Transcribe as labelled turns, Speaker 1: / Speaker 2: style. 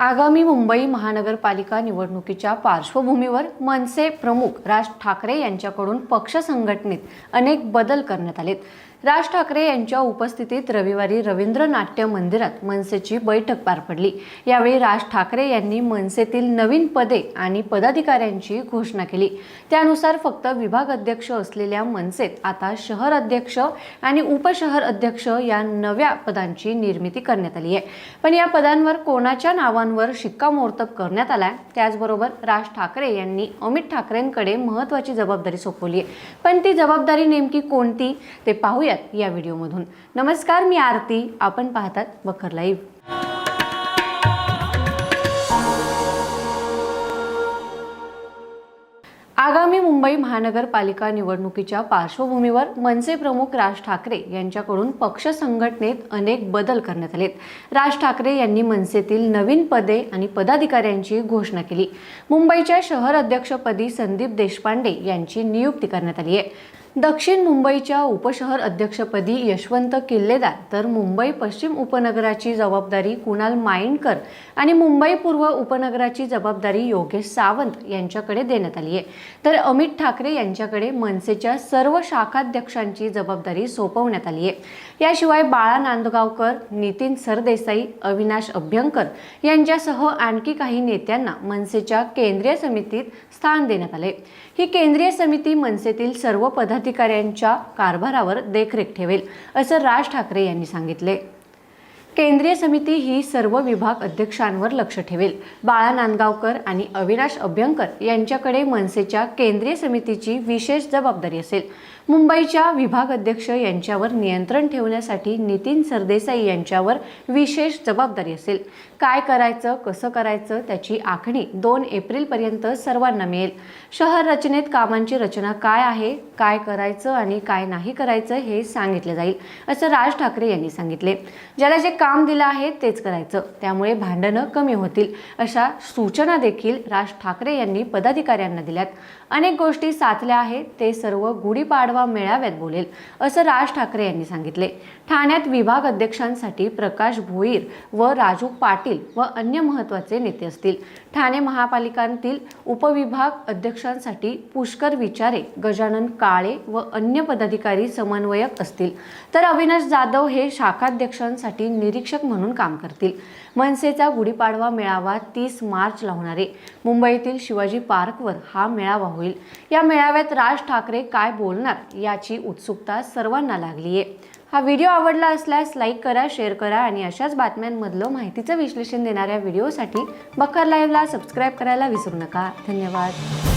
Speaker 1: आगामी मुंबई महानगरपालिका निवडणुकीच्या पार्श्वभूमीवर मनसे प्रमुख राज ठाकरे यांच्याकडून पक्ष संघटनेत अनेक बदल करण्यात आलेत. राज ठाकरे यांच्या उपस्थितीत रविवारी रवींद्र नाट्य मंदिरात मनसेची बैठक पार पडली. यावेळी राज ठाकरे यांनी मनसेतील नवीन पदे आणि पदाधिकाऱ्यांची घोषणा केली. त्यानुसार फक्त विभाग अध्यक्ष असलेल्या मनसेत आता शहर अध्यक्ष आणि उपशहर अध्यक्ष या नव्या पदांची निर्मिती करण्यात आली आहे. पण या पदांवर कोणाच्या नावांवर शिक्कामोर्तब करण्यात आलाय. त्याचबरोबर राज ठाकरे यांनी अमित ठाकरेंकडे महत्त्वाची जबाबदारी सोपवली आहे पण ती जबाबदारी नेमकी कोणती ते पाहूयात या व्हिडिओमधून. नमस्कार मी आरती. आपण पाहतात बखर लाईव्ह. आगामी मुंबई महानगरपालिका निवडणुकीच्या पार्श्वभूमीवर मनसे प्रमुख राज ठाकरे यांच्याकडून पक्ष संघटनेत अनेक बदल करण्यात आलेत. राज ठाकरे यांनी मनसेतील नवीन पदे आणि पदाधिकाऱ्यांची घोषणा केली. मुंबईच्या शहर अध्यक्षपदी संदीप देशपांडे यांची नियुक्ती करण्यात आली आहे. दक्षिण मुंबईच्या उपशहर अध्यक्षपदी यशवंत किल्लेदार तर मुंबई पश्चिम उपनगराची जबाबदारी कुणाल माइंडकर आणि मुंबई पूर्व उपनगराची जबाबदारी योगेश सावंत यांच्याकडे देण्यात आली आहे. तर अमित ठाकरे यांच्याकडे मनसेच्या सर्व शाखाध्यक्षांची जबाबदारी सोपवण्यात आली आहे. याशिवाय बाळा नांदगावकर नितीन सरदेसाई अविनाश अभ्यंकर यांच्यासह आणखी काही नेत्यांना मनसेच्या केंद्रीय समितीत स्थान देण्यात आले ही केंद्रीय समिती मनसेतील सर्व पदाधिकाऱ्यांच्या कारभारावर देखरेख ठेवेल असं राज ठाकरे यांनी सांगितले. केंद्रीय समिती ही सर्व विभाग अध्यक्षांवर लक्ष ठेवेल. बाळा नांदगावकर आणि अविनाश अभ्यंकर यांच्याकडे मनसेच्या केंद्रीय समितीची विशेष जबाबदारी असेल. मुंबईच्या विभाग अध्यक्ष यांच्यावर नियंत्रण ठेवण्यासाठी नितीन सरदेसाई यांच्यावर विशेष जबाबदारी असेल. काय करायचं कसं करायचं त्याची आखणी दोन एप्रिलपर्यंत सर्वांना मिळेल. शहर रचनेत कामांची रचना काय आहे काय करायचं आणि काय नाही करायचं हे सांगितलं जाईल असं राज ठाकरे यांनी सांगितले. ज्याला जे काम काम दिलं आहे तेच करायचं. त्यामुळे भांडणं कमी होतील अशा सूचना देखील राज ठाकरे यांनी पदाधिकाऱ्यांना दिल्यात. अनेक गोष्टी साचल्या आहेत ते सर्व गुढीपाडवा मेळाव्यात बोलेल असं राज ठाकरे यांनी सांगितले. ठाण्यात विभाग अध्यक्षांसाठी प्रकाश भोईर व राजू पाटील व अन्य महत्त्वाचे नेते असतील. ठाणे महापालिकांतील उपविभाग अध्यक्षांसाठी पुष्कर विचारे गजानन काळे व अन्य पदाधिकारी समन्वयक असतील. तर अविनाश जाधव हे शाखाध्यक्षांसाठी निरी निरीक्षक म्हणून काम करतील. मनसेचा गुढीपाडवा मेळावा तीस मार्चला होणारे मुंबईतील शिवाजी पार्कवर हा मेळावा होईल. या मेळाव्यात राज ठाकरे काय बोलणार याची उत्सुकता सर्वांना लागली आहे. हा व्हिडिओ आवडला असल्यास लाईक करा शेअर करा आणि अशाच बातम्यांमधलं माहितीचं विश्लेषण देणाऱ्या व्हिडिओसाठी बखर लाईव्हला सबस्क्राईब करायला विसरू नका. धन्यवाद.